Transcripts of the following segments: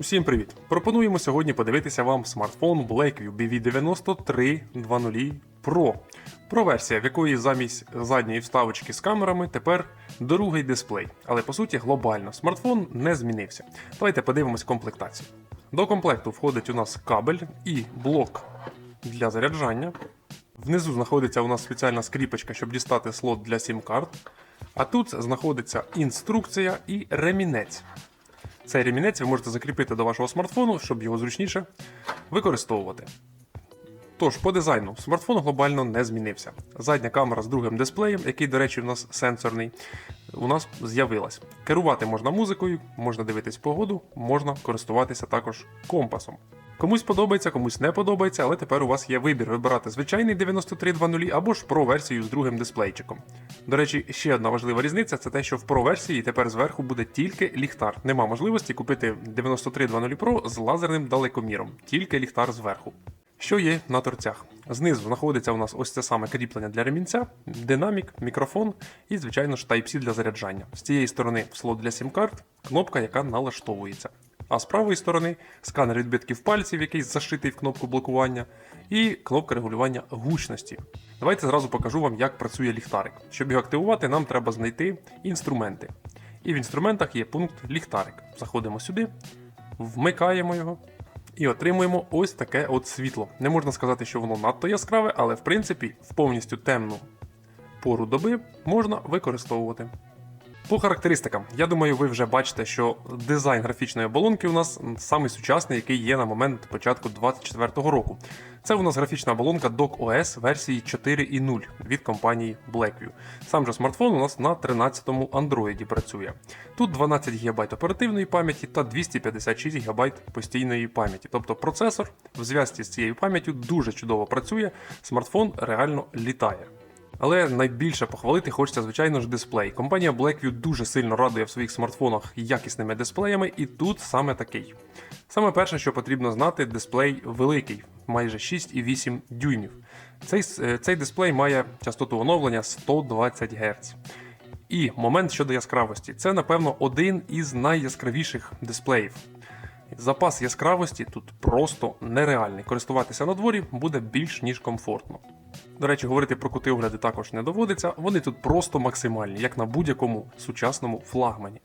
Усім привіт! Пропонуємо сьогодні подивитися вам смартфон Blackview BV9320 Pro. Pro версія, в якої замість задньої вставочки з камерами тепер другий дисплей. Але по суті глобально смартфон не змінився. Давайте подивимось комплектацію. До комплекту входить у нас кабель і блок для заряджання. Внизу знаходиться у нас спеціальна скріпочка, щоб дістати слот для сім-карт. А тут знаходиться інструкція і ремінець. Цей ремінець ви можете закріпити до вашого смартфону, щоб його зручніше використовувати. Тож, по дизайну, смартфон глобально не змінився. Задня камера з другим дисплеєм, який, до речі, у нас сенсорний, у нас з'явилась. Керувати можна музикою, можна дивитись погоду, можна користуватися також компасом. Комусь подобається, комусь не подобається, але тепер у вас є вибір вибирати звичайний 9320 або ж Pro версію з другим дисплейчиком. До речі, ще одна важлива різниця це те, що в Pro версії тепер зверху буде тільки ліхтар. Нема можливості купити 9320 Pro з лазерним далекоміром, тільки ліхтар зверху. Що є на торцях? Знизу знаходиться у нас ось це саме кріплення для ремінця, динамік, мікрофон і, звичайно ж, Type-C для заряджання. З цієї сторони слот для сім-карт, кнопка, яка налаштовується. А з правої сторони сканер відбитків пальців, який зашитий в кнопку блокування, і кнопка регулювання гучності. Давайте зразу покажу вам, як працює ліхтарик. Щоб його активувати, нам треба знайти інструменти. І в інструментах є пункт ліхтарик. Заходимо сюди, вмикаємо його і отримуємо ось таке от світло. Не можна сказати, що воно надто яскраве, але в принципі в повністю темну пору доби можна використовувати. По характеристикам, я думаю, ви вже бачите, що дизайн графічної оболонки у нас самий сучасний, який є на момент початку 2024 року. Це у нас графічна оболонка Dock OS версії 4.0 від компанії Blackview. Сам же смартфон у нас на 13-му Android працює. Тут 12 ГБ оперативної пам'яті та 256 ГБ постійної пам'яті. Тобто процесор в зв'язці з цією пам'яттю дуже чудово працює, смартфон реально літає. Але найбільше похвалити хочеться, звичайно ж, дисплей. Компанія Blackview дуже сильно радує в своїх смартфонах якісними дисплеями, і тут саме такий. Саме перше, що потрібно знати, дисплей великий, майже 6,8 дюймів. Цей, е, цей дисплей має частоту оновлення 120 Гц. І момент щодо яскравості це, напевно, один із найяскравіших дисплеїв. Запас яскравості тут просто нереальний. Користуватися на дворі буде більш ніж комфортно. До речі, говорити про кути огляди також не доводиться, вони тут просто максимальні, як на будь-якому сучасному флагмані.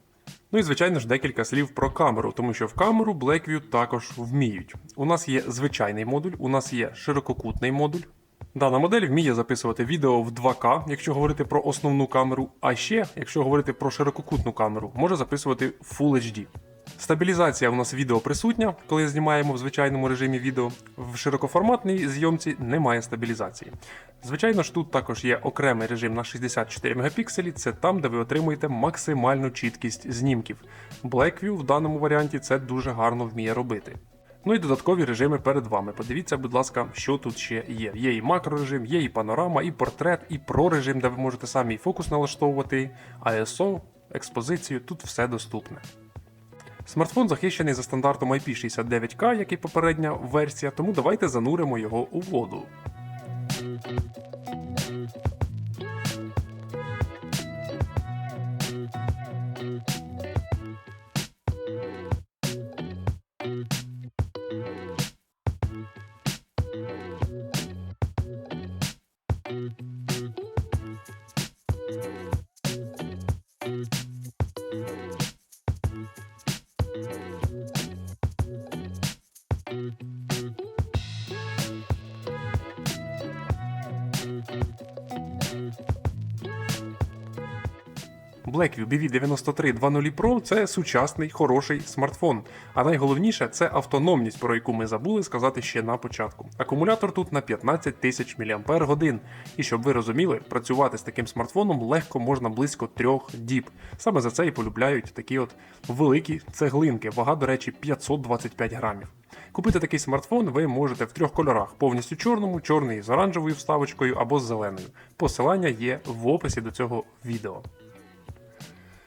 Ну і звичайно ж декілька слів про камеру, тому що в камеру Blackview також вміють. У нас є звичайний модуль, у нас є ширококутний модуль. Дана модель вміє записувати відео в 2К, якщо говорити про основну камеру, а ще, якщо говорити про ширококутну камеру, може записувати Full HD. Стабілізація у нас відео присутня, коли знімаємо в звичайному режимі відео. В широкоформатній зйомці немає стабілізації. Звичайно ж, тут також є окремий режим на 64 мегапікселі, це там, де ви отримуєте максимальну чіткість знімків. Blackview в даному варіанті це дуже гарно вміє робити. Ну і додаткові режими перед вами. Подивіться, будь ласка, що тут ще є. Є і макрорежим, є і панорама, і портрет, і про режим, де ви можете самі і фокус налаштовувати, ISO, експозицію, тут все доступне. Смартфон захищений за стандартом IP69K, як і попередня версія, тому давайте зануримо його у воду. thank you Blackview BV9320 Pro це сучасний хороший смартфон. А найголовніше це автономність, про яку ми забули сказати ще на початку. Акумулятор тут на 15 тисяч мАч. І щоб ви розуміли, працювати з таким смартфоном легко можна близько трьох діб. Саме за це і полюбляють такі от великі цеглинки. Вага, до речі, 525 грамів. Купити такий смартфон ви можете в трьох кольорах: повністю чорному, чорний з оранжевою вставочкою або з зеленою. Посилання є в описі до цього відео.